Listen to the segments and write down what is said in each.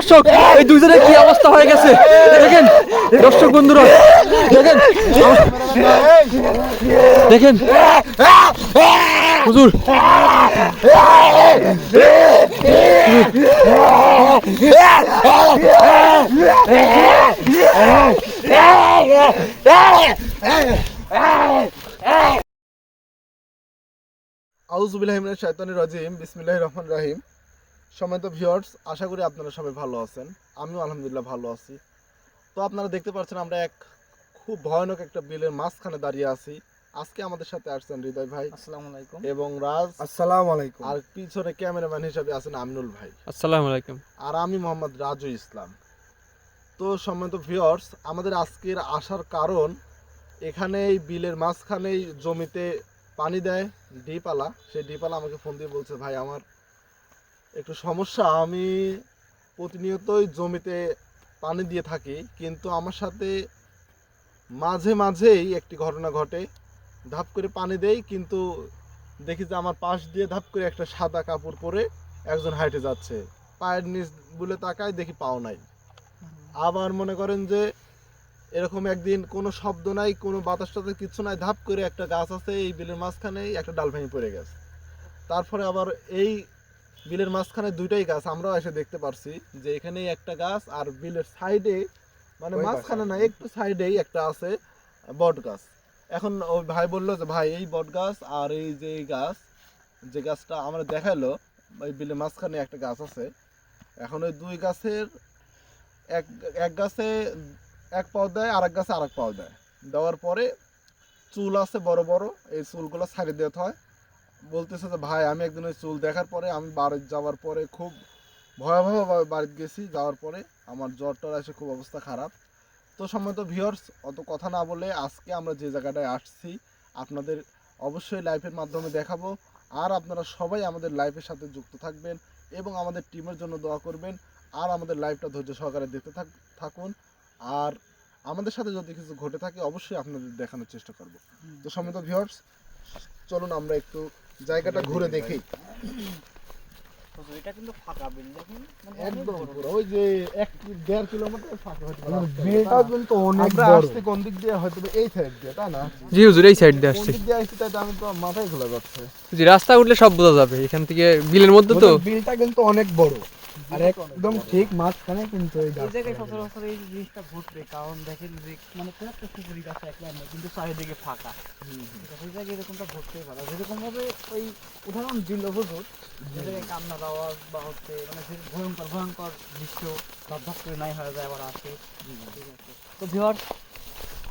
দর্শক, এই দুইজনের কি অবস্থা হয়ে গেছে? দেখেন, দর্শক বন্ধুরা, দেখেন দেখেন। হুজুর আউজুবিল্লাহিমিনের শাইতানির রাজিম, বিসমিল্লাহির রহমান রাহিম। সময়ত ভিউয়ার্স আশা করি আপনারা সবাই ভালো আছেন। আমিও আলহামদুলিল্লাহ ভালো আছি। তো আপনারা দেখতে পাচ্ছেন আমরা এক খুব ভয়ানক একটা বিলের মাঝখানে দাঁড়িয়ে আছি। আজকে আমাদের সাথে আসছেন হৃদয় ভাই আসসালামু আলাইকুম। এবং রাজ আসসালামু আলাইকুম। আর পিছনে ক্যামেরাম্যান হিসেবে আছেন আমিনুল ভাই। আসসালামু আলাইকুম। আর আমি মোহাম্মদ রাজু ইসলাম। তো সম্মানিত ভিউয়ার্স আমাদের আজকের আসার কারণ এখানে এই বিলের মাঝখানেই জমিতে পানি দেয় ডিপালা। সেই ডিপালা আমাকে ফোন দিয়ে বলছে ভাই আমার একটু সমস্যা, আমি প্রতিনিয়তই জমিতে পানি দিয়ে থাকি, কিন্তু আমার সাথে মাঝে মাঝেই একটি ঘটনা ঘটে। ধাপ করে পানি দেই, কিন্তু দেখি যে আমার পাশ দিয়ে ধাপ করে একটা সাদা কাপড় পরে একজন হাইটে যাচ্ছে। পায়ের নিচ বলে তাকায়, দেখি পাও নাই। আবার মনে করেন যে এরকম একদিন কোনো শব্দ নাই, কোনো বাতাস টাতাস কিছু নাই, ধাপ করে একটা গাছ আছে, এই বিলের মাঝখানেই একটা ডাল ভেঙে পড়ে গেছে। তারপরে আবার এই বিলের মাঝখানে দুইটাই গাছ আমরাও এসে দেখতে পারছি যে এখানেই একটা গাছ আর বিলের সাইডে মানে মাঝখানে। না একটু সাইডেই একটা আছে বট গাছ। এখন ওই ভাই বলল যে ভাই এই বট গাছ আর এই যে গাছ যে গাছটা আমরা দেখাল ওই বিলের মাঝখানে একটা গাছ আছে। এখন ওই দুই গাছের এক এক গাছে এক পাও দেয় আর এক গাছে আর এক পাও দেয়। দেওয়ার পরে চুল আছে বড় বড় এই চুলগুলো ছাড়িয়ে দিতে হয়। বলতেছে যে, ভাই, আমি একদিন ওই চুল দেখার পরে, আমি বাড়ি যাওয়ার পরে খুব ভয়াবহভাবে বাড়িতে গেছি, যাওয়ার পরে আমার জ্বর টর এসে খুব অবস্থা খারাপ। তো সম্মত ভিউয়ার্স, অত কথা না বলে আজকে আমরা যে জায়গাটায় আসছি, আপনাদের অবশ্যই লাইফের মাধ্যমে দেখাবো। আর আপনারা সবাই আমাদের লাইফের সাথে যুক্ত থাকবেন এবং আমাদের টিমের জন্য দোয়া করবেন। আর আমাদের লাইফটা ধৈর্য সহকারে দেখতে থাক, থাকুন। আর আমাদের সাথে যদি কিছু ঘটে থাকে, অবশ্যই আপনাদের দেখানোর চেষ্টা করব। তো সম্মত ভিউয়ার্স, চলুন আমরা একটু জায়গাটা ঘুরে দেখি। এটা কিন্তু ফাঁকা বিল দেখুন মানে একদম পুরো ওই যে এক দেড় কিলোমিটার ফাঁকা হতে পারে। বিলটা কিন্তু অনেক বড়। আসছি কোন দিক দিয়ে? হয়তো এই সাইড দিয়ে তাই না? জি হুজুর এই সাইড দিয়ে কোন আসছে। দিক দিয়ে আসছি তাই তো আমি তো মাথায় খোলা যাচ্ছে। জি রাস্তা উঠলে সব বোঝা যাবে এখান থেকে বিলের মধ্যে তো। বিলটা কিন্তু অনেক বড়। আর একদম ঠিক মাঝখানে কিন্তু এই জায়গায় সচরাচর এই জিনিসটা ঘটবে কারণ দেখেন যে মানে খুব একটা পুকুরি গাছ একলা নেই কিন্তু চারিদিকে ফাঁকা। আছে, জায়গায় এরকমটা ঘটতেই পারে। যেরকম ভাবে ওই উদাহরণ দিল হুজুর যে জায়গায় কান্নার আওয়াজ বা হচ্ছে মানে যে ভয়ঙ্কর ভয়ঙ্কর দৃশ্য ধপ করে নাই হয়ে যায় আবার আসে। ঠিক আছে। তো ভিওয়ার্স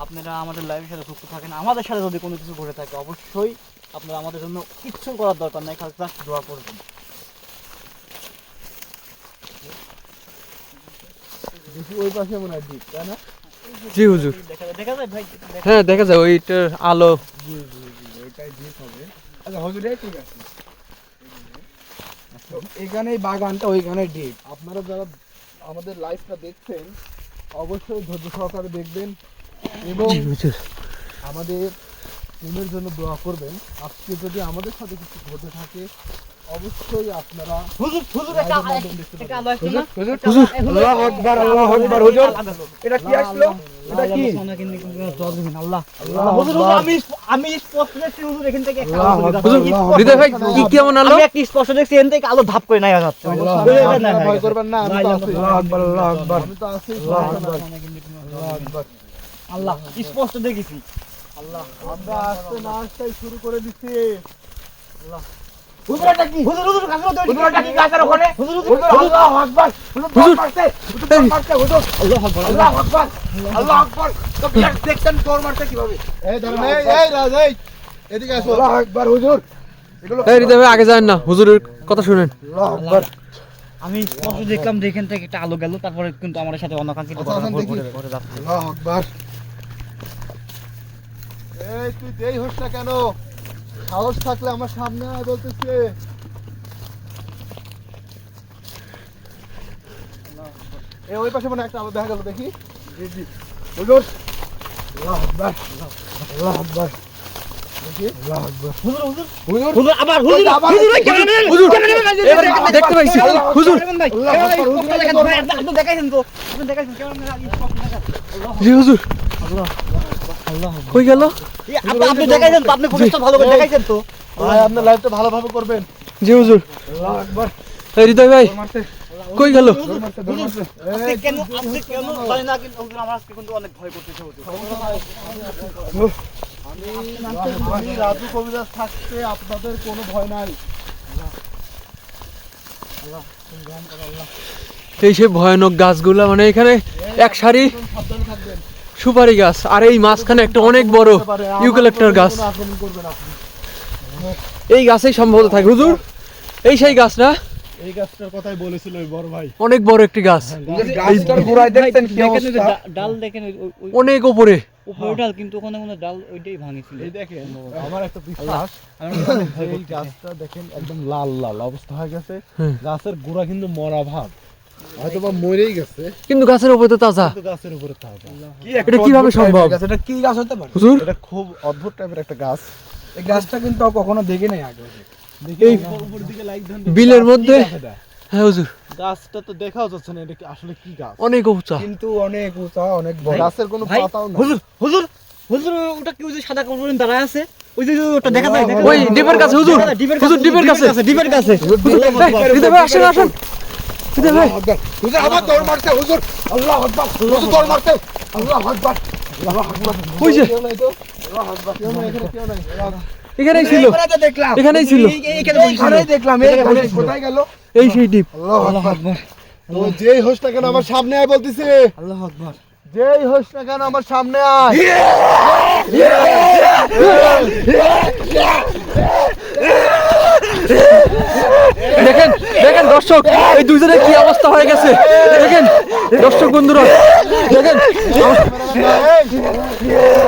আপনারা আমাদের লাইভের সাথে যুক্ত থাকেন। আমাদের সাথে যদি কোনো কিছু ঘটে থাকে অবশ্যই আপনারা আমাদের জন্য কিচ্ছু করার দরকার নাই খালি জাস্ট দোয়া করবেন। ওই পাশে মনে হয় দ্বীপ তাই না? জি হুজুর। দেখা যায় ভাই? হ্যাঁ দেখা যায় ওইটার আলো। জি জি জি ওইটাই দ্বীপ হবে। আচ্ছা হজুরে ঠিক আছে। এখানে বাগানটা ওইখানে দ্বীপ। আপনারা যারা আমাদের লাইভটা দেখছেন অবশ্যই ধৈর্য সহকারে দেখবেন এবং আমাদের টিমের জন্য দোয়া করবেন। আজকে যদি আমাদের সাথে কিছু ঘটে থাকে অবশ্যই আপনারা হুজুর হুজুর একটা একটা আলো আসছে না হুজুর হুজুর আল্লাহু আকবার আল্লাহু আকবার হুজুর। এটা কি আসলো? এটা কি? আল্লাহ আল্লাহু হুজুর হুজুর, আমি আমি স্পষ্ট দেখছি হুজুর এখান থেকে একটা আলো হুজুর, হৃদয় ভাই কি কেমন আলো? আমি একটা স্পষ্ট দেখছি এখান থেকে আলো ধাপ করে নাই যাচ্ছে আল্লাহ, না, আপনারা না, ভয় করবেন না আমি তো আছি আল্লাহু আকবার। আল্লাহু আকবার। আমি তো আছি আল্লাহু সমস্যা আল্লাহু আকবার। আল্লাহ স্পষ্ট দেখেছি। আল্লাহ আমরা আসতে না আসতেই শুরু করে দিচ্ছি। হুজুর এটা কি? হুজুর হুজুর কাছে তো হুজুর কি গাছের ওখানে? হুজুর হুজুর হুজুর আল্লাহু আকবার। হুজুর হুজুর। মারতে হুজুর মারতে হুজুর। আল্লাহ আকবার আল্লাহু আকবার। আল্লাহু আকবার। তো বিরাট দেখছেন তোর মারতে কীভাবে? এই ধরেন এই এই রাজ এই। এদিকে আসো। আল্লাহু আকবার হুজুর। এই হৃদয় আগে যান না। হুজুরের কথা শুনেন। আল্লাহু আকবার। আমি স্পষ্ট দেখলাম যে এখান থেকে একটা আলো গেল তারপরে কিন্তু আমার সাথে অনাকাঙ্ক্ষিত আচ্ছা, ঘটনা আচ্ছা, ঘটে ঘটে যাচ্ছে। আল্লাহু আকবার। এই তুই দেই হোস না কেন? সাহস থাকলে আমার সামনে আয় বলতেছে। এই ওই পাশে মনে একটা আলো দেখা গেল দেখি। হুজুর। আল্লাহু আকবার আল্লাহু আকবার। দেখতে পাইছি। হুজুর। দেখাইছেন তো দেখাইছেন। জি হুজুর। কই গেল? এই, আপনি আপনি দেখাইছেন তো আপনি ফুটেজটা ভালো করে দেখাইছেন তো। ভাই আপনার লাইভটা ভালোভাবে করবেন। জি হুজুর। এই হৃদয় ভাই কই গেল? কেন আজকে কেন জানি না কিন্তু আমার আজকে কিন্তু অনেক ভয় করতেছে আমি রাজু কবিরাজ থাকতে আপনাদের কোনো ভয় নাই। এই সে ভয়ানক গাছগুলা মানে এখানে এক সারি সুপারি গাছ আর এই মাঝখানে একটা অনেক বড় ইউক্যালিপ্টার গাছ। এই গাছেই সম্ভবত থাকে। হুজুর এই সেই গাছ না? এই গাছটার কথাই বলেছিল ওই বড় ভাই। অনেক বড় একটি গাছ। গাছটার গোড়ায় দেখছেন কি দেখেন ওই যে অবস্থা? ডাল দেখেন ওই- ওই- ওই অনেক উপরে। উপরে ডাল কিন্তু ওখানে কোনো ডাল ওইটাই ভাঙিছিল। এই দেখেন আমার একটা বিশ্বাস এই গাছটা দেখেন একদম লাল লাল অবস্থা হয়ে গেছে। গাছের গোড়া কিন্তু মরা ভাব। হয়তো বা মরেই গেছে কিন্তু গাছের উপরে তো তাজা গাছের উপরে থাকা এটা কীভাবে সম্ভব? এটা কি গাছ হতে পারে হুজুর এটা খুব অদ্ভুত টাইপের একটা গাছ এই গাছটা কিন্তু কখনো দেখি নাই আগে এই উপর দিকে লাইট দেন বিলের মধ্যে হ্যাঁ হুজুর গাছটা তো দেখাও যাচ্ছে না এটা কি আসলে কি গাছ অনেক উঁচা কিন্তু অনেক উঁচা অনেক বড় গাছের কোনো পাতাও না হুজুর হুজুর হুজুর ওটা কি ওই যে সাদা কাপড় পরে দাঁড়ায় আছে ওই যে ওটা দেখা যায় ওই ডিপের কাছে হুজুর ডিপের হুজুর কাছে, ডিপের কাছে ডিপের কাছে হুজুর, আসেন আসেন ভাই হুজুর আবার দৌড় মারছে হুজুর আল্লাহ আকবার হুজুর দৌড় মারছে আল্লাহ আকবার আল্লাহ আকবার ওই যে এখানেই ছিল এখানেই ছিল। এইখানেই দেখলাম কোথায় গেল এই সেই ডিপ আল্লাহ আকবার তো যেই হোস কেন আমার সামনে আয় বলতেছে আল্লাহ আকবার যেই হোস না কেন আমার সামনে আয় দেখেন দেখেন দর্শক, এই দুইজনের কি অবস্থা হয়ে গেছে? দেখেন, দর্শক বন্ধুরা, দেখেন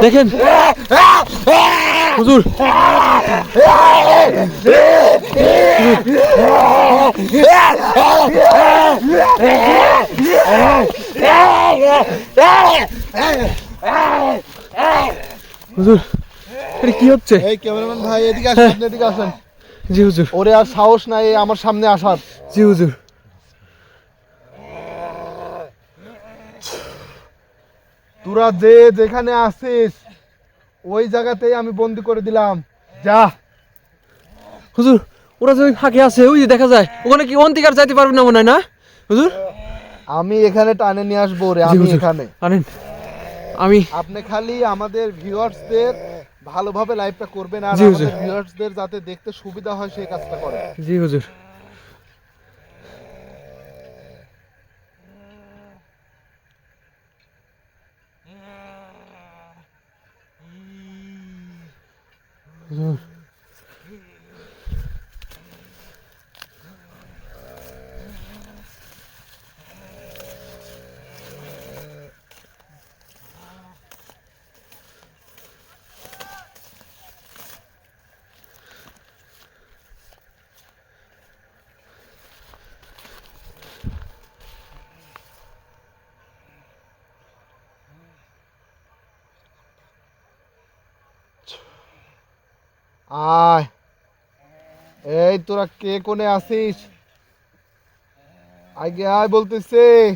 দেখেন। হুজুর হুজুর কি হচ্ছে? এই ক্যামেরাম্যান ভাই, এদিকে আসেন এদিকে আসেন। জি হুজুর। ওরে আর সাহস নাই আমার সামনে আসার। জি হুজুর। তোরা যে যেখানে আসিস ওই জায়গাতেই আমি বন্দি করে দিলাম। যা। হুজুর ওরা যে ওই ফাঁকে আছে ওই যে দেখা যায় ওখানে কি অন্তিকার যাইতে পারবে না মনে হয় না? হুজুর? আমি এখানে টানে নিয়ে আসব রে আমি হুজুর। এখানে। আনেন। আমি আপনি খালি আমাদের ভিউয়ার্সদের ভালোভাবে লাইভটা করবেন আর আমাদের ভিউয়ার্সদের যাতে দেখতে সুবিধা হয় সেই কাজটা করে জি হুজুর। হুজুর। আয়। এই তোরা কে কোনে আসিস আগে আয় বলতেছে।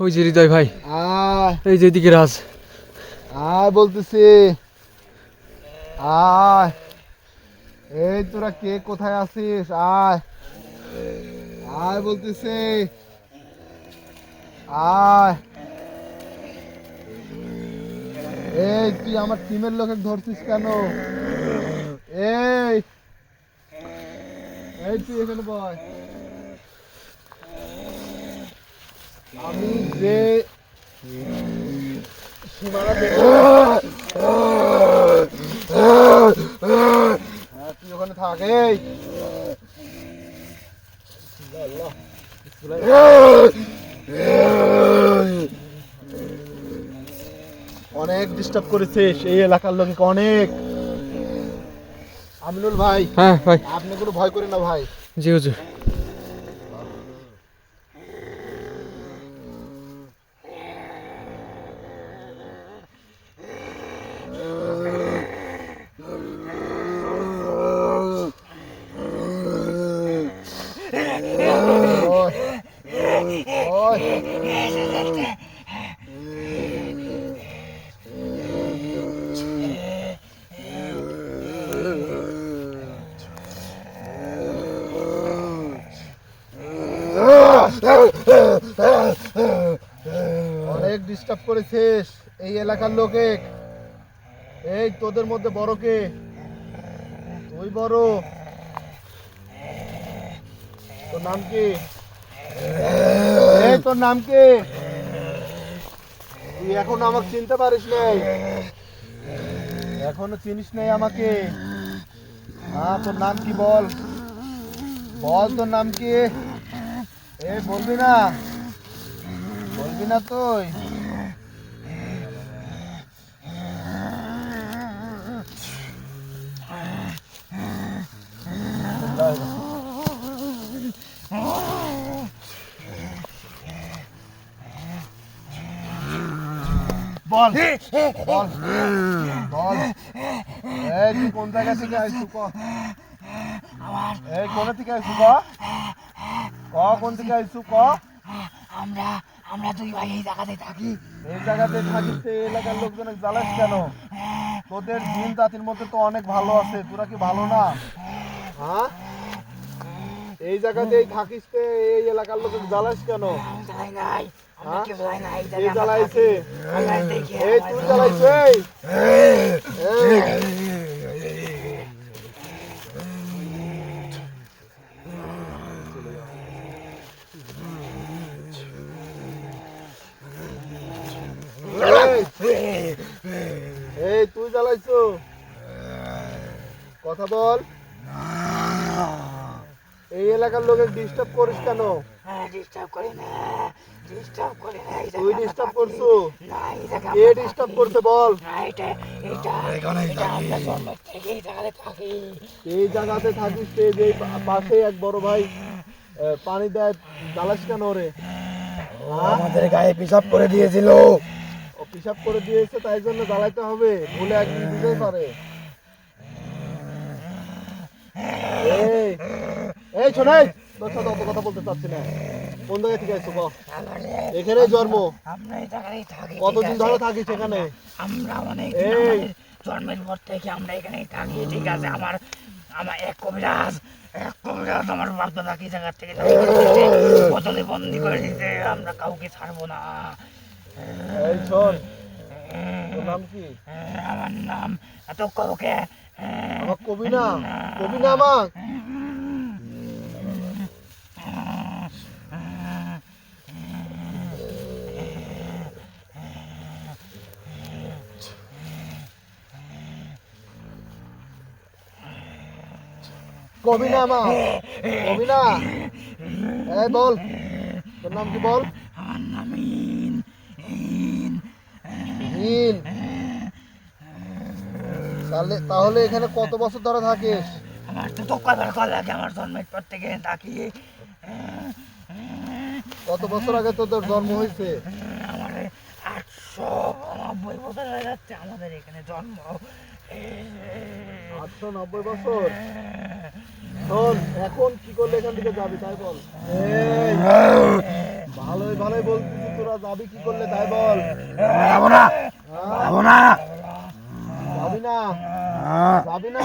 ওই যে হৃদয় ভাই। আয়। এই যে এদিকে রাজ। আয় বলতেছে। আয়। এই তোরা কে কোথায় আসিস আয়। আয় বলতেছে। আয়। এই তুই আমার টিমের লোকে ধরছিস কেন? এই। এই তুই এখানে বয়। আমি যে সীমানা হ্যাঁ, তুই ওখানে থাক এই। অনেক ডিস্টার্ব করেছিস এই এলাকার লোককে অনেক। আমিনুল ভাই হ্যাঁ ভাই। আপনি কোনো ভয় করেন না ভাই। জি হুজুর অনেক ডিস্টার্ব করেছিস? এই এলাকার লোকে। এই তোদের মধ্যে বড় কে? তুই বড়। তোর নাম কি? এই তোর নাম কি? তুই এখন আমাকে চিনতে পারিস নাই। এখনও চিনিস নাই আমাকে। হ্যাঁ তোর নাম কি বল? বল তোর নাম কি? এ বলবি না? বলবি না তুই? বল। বল। বল। এই তুই কোন জায়গা থেকে আইসু ক? এই কোন থেকে আইসু ক? ক কোন থেকে আইসু ক? আমরা আমরা দুই ভাই এই জায়গাতে থাকি। এই জায়গাতে থাকিস তো এই এলাকার লোকজন জ্বালাস কেন? তোদের দিন জাতির মধ্যে তো অনেক ভালো আছে তোরা কি ভালো না? হ্যাঁ? এই জায়গাতেই থাকিস তো এই এলাকার লোকের জ্বালাস কেন? জ্বালাই নাই। হ্যাঁ? এই তুই জ্বালাইছ? কথা বল। এই এলাকার লোকের ডিস্টার্ব করিস কেন? হ্যাঁ ডিস্টার্ব করি না। ডিস্টার্ব করি না এই ডিস্টার্ব করছ? না এই জায়গায় ডিস্টার্ব থাকি। বল? না এটা এটা এটা আমরা জন্ম থেকে এই জায়গাতে থাকি। এই জায়গাতে থাকিস তুই যে পাশে এক বড় ভাই পানি দেয় জ্বালাস কেন ওরে? আমাদের গায়ে পিসাব করে দিয়েছিল। ও পিসাব করে দিয়েছে তাই জন্য জ্বালাইতে হবে ভুলে একদিন দিতেই পারে। এই এই শোনাই তোর সাথে অত কথা বলতে চাচ্ছি না। কোন জায়গা থেকে আইছো ক? এখানে জন্ম। আমরা জায়গাতেই থাকি কতদিন ধরে থাকিস এখানে আমরা অনেক এই। জন্মের পর থেকে আমরা এখানেই থাকি ঠিক আছে? আমার আমার এক কবিরাজ এক কবিরাজ আমার বাপ দাদা কি জায়গা থেকে বোতলে বন্দি করে দিতে আমরা কাউকে ছাড়বো না। এই শোন নাম কি? আমার নাম এত কাউকে আমার কবি না কবি না আমার কবি না আমার কবি না এই বল। তোর নাম কি বল? আমার নাম ইন ইন তাহলে তাহলে এখানে কত বছর ধরে থাকিস? আমার তো তো কয়বার কল লাগে আমার জন্মের পর থেকে থাকি। কত বছর আগে তোদের জন্ম হয়েছে? আমার আটশো নব্বই বছর হয়ে যাচ্ছে আমাদের এখানে জন্ম। আটশো নব্বই বছর? শোন এখন কি করলে এখান থেকে যাবি তাই বল? ভালোই ভালোই বলতেছি তোরা যাবি কি করলে তাই বল। যাব না হ্যাঁ? না। যাবি না? যাবি না?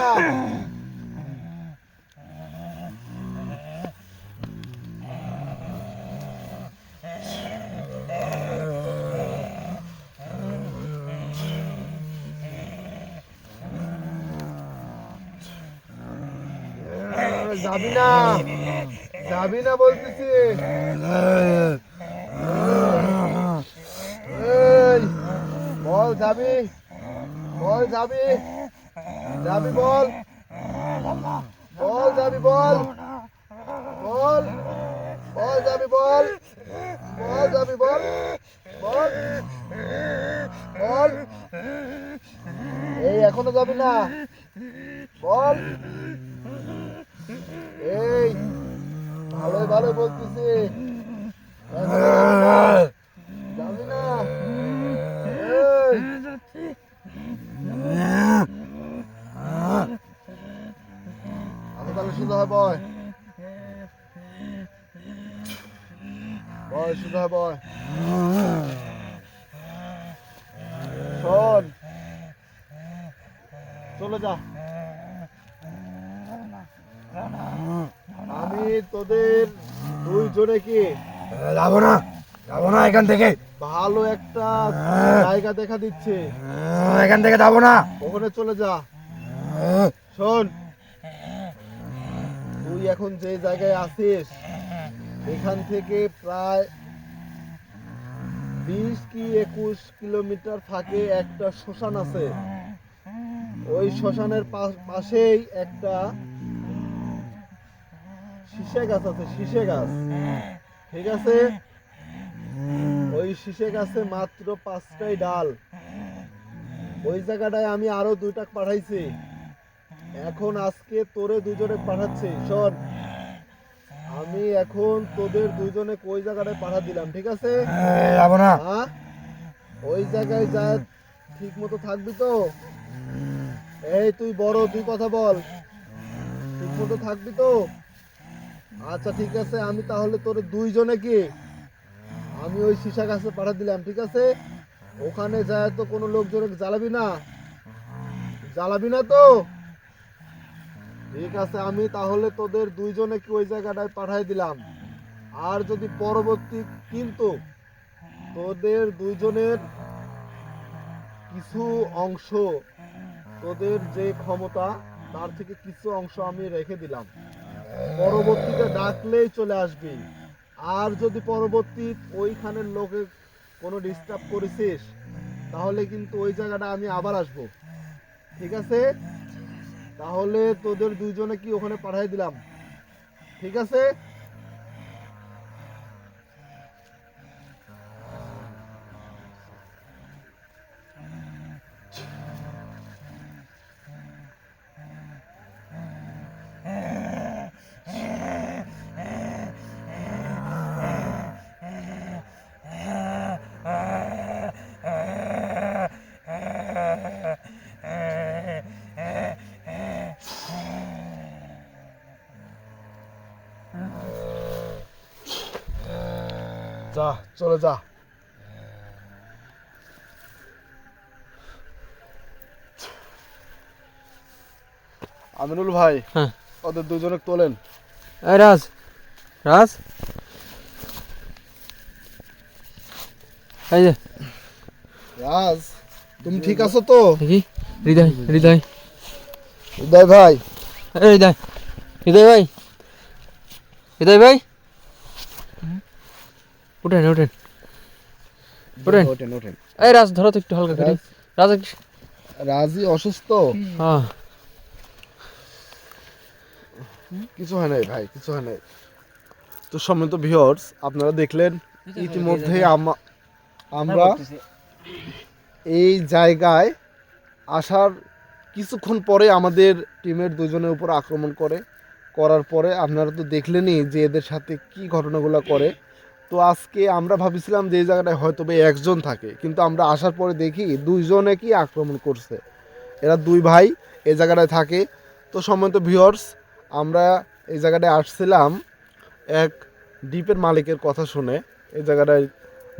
যাবি না। যাবি না বলতেছি। বল যাবি। বল যাবি। যাবি বল। বল যাবি বল। বল। বল যাবি বল। বল যাবি বল। বল। বল। এই, এখনও যাবি না। বল। এই ভালোই ভালো বলতেছি এখনও যাবি না? যাবি না এই আমি তাহলে সুন্দর হয় বয় বয় সুন্দর হয় বয় শোন চলে যা আমি তোদের দুইজনে কি যাব না যাব না এখান থেকে। ভালো একটা জায়গা দেখা দিচ্ছে। এখান থেকে যাব না। ওখানে চলে যা। শোন। তুই এখন যে জায়গায় আছিস এখান থেকে প্রায় বিশ কি একুশ কিলোমিটার ফাঁকে একটা শ্মশান আছে। ওই শ্মশানের পাশেই একটা শীষে গাছ আছে শীষে গাছ। ঠিক আছে? ওই শীষে গাছে মাত্র পাঁচটাই ডাল। ওই জায়গাটায় আমি আরও দুইটা পাঠাইছি। এখন আজকে তোরে দুজনে পাঠাচ্ছি শোন। আমি এখন তোদের দুজনে ওই জায়গাটায় পাঠা দিলাম ঠিক আছে? যাব না। হ্যাঁ? ওই জায়গায় যা ঠিক মতো থাকবি তো? এই তুই বড় তুই কথা বল। ঠিক মতো থাকবি তো? আচ্ছা ঠিক আছে আমি তাহলে তোর দুইজনে কি আমি ওই সীসা গাছে পাঠা দিলাম, ঠিক আছে? ওখানে যায় তো কোনো লোকজনকে জ্বালাবি না। জ্বালাবি না তো? ঠিক আছে, আমি তাহলে তোদের দুইজনে কি ওই জায়গাটায় পাঠাই দিলাম। আর যদি পরবর্তী কিন্তু তোদের দুইজনের কিছু অংশ, তোদের যে ক্ষমতা, তার থেকে কিছু অংশ আমি রেখে দিলাম। পরবর্তীতে ডাকলেই চলে আসবি। আর যদি পরবর্তী ওইখানের লোকে কোনো ডিস্টার্ব করেছিস, তাহলে কিন্তু ওই জায়গাটা আমি আবার আসব। ঠিক আছে? তাহলে তোদের দুজনে কি ওখানে পাঠাই দিলাম। ঠিক আছে? যা চলে যা। আমিনুল ভাই হ্যাঁ। ওদের দুজনে তোলেন। এই রাজ রাজ। এই যে। রাজ তুমি ঠিক আছো তো? দেখি হৃদয় হৃদয়। উদয় ভাই। এই হৃদয় হৃদয় ভাই। হৃদয় ভাই। উঠেন উঠেন। ওঠেন। ওঠেন ওঠেন এই রাজ ধরো তো একটু হালকা করে। রাজ রাজি অসুস্থ? হ্যাঁ। কিছু হয় নাই ভাই কিছু হয় নাই। তো সম্মানিত ভিউয়ার্স আপনারা দেখলেন ইতিমধ্যে আমরা এই জায়গায় আসার কিছুক্ষণ পরে আমাদের টিমের দুজনের উপর আক্রমণ করে করার পরে আপনারা তো দেখলেনই যে এদের সাথে কি ঘটনাগুলো করে। তো আজকে আমরা ভাবছিলাম যে এই জায়গাটায় হয়তো বা একজন থাকে, কিন্তু আমরা আসার পরে দেখি দুইজনে কি আক্রমণ করছে। এরা দুই ভাই এই জায়গাটায় থাকে। তো সম্মানিত ভিওর্স আমরা এই জায়গাটায় আসছিলাম এক দ্বীপের মালিকের কথা শুনে, এই জায়গাটায়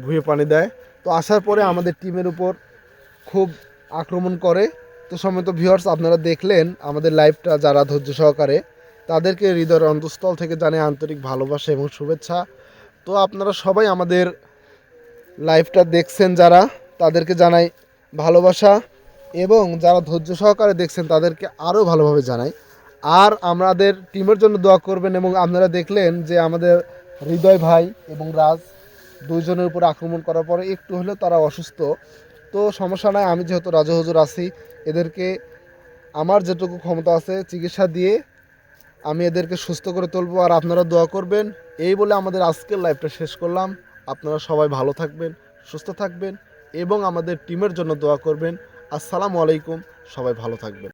ভুয়ে পানি দেয়। তো আসার পরে আমাদের টিমের উপর খুব আক্রমণ করে। তো সম্মত ভিওর্স আপনারা দেখলেন আমাদের লাইভটা যারা ধৈর্য সহকারে, তাদেরকে হৃদয়ের অন্তঃস্থল থেকে জানে আন্তরিক ভালোবাসা এবং শুভেচ্ছা। তো আপনারা সবাই আমাদের লাইভটা দেখছেন যারা, তাদেরকে জানাই ভালোবাসা এবং যারা ধৈর্য সহকারে দেখছেন, তাদেরকে আরও ভালোভাবে জানাই। আর আমাদের টিমের জন্য দোয়া করবেন এবং আপনারা দেখলেন যে আমাদের হৃদয় ভাই এবং রাজ দুইজনের উপর আক্রমণ করার পরে একটু হলেও তারা অসুস্থ। তো সমস্যা নাই, আমি যেহেতু রাজা হুজুর আছি, এদেরকে আমার যেটুকু ক্ষমতা আছে চিকিৎসা দিয়ে আমি এদেরকে সুস্থ করে তুলবো আর আপনারা দোয়া করবেন। এই বলে আমাদের আজকের লাইভটা শেষ করলাম। আপনারা সবাই ভালো থাকবেন, সুস্থ থাকবেন এবং আমাদের টিমের জন্য দোয়া করবেন। আসসালামু আলাইকুম, সবাই ভালো থাকবেন।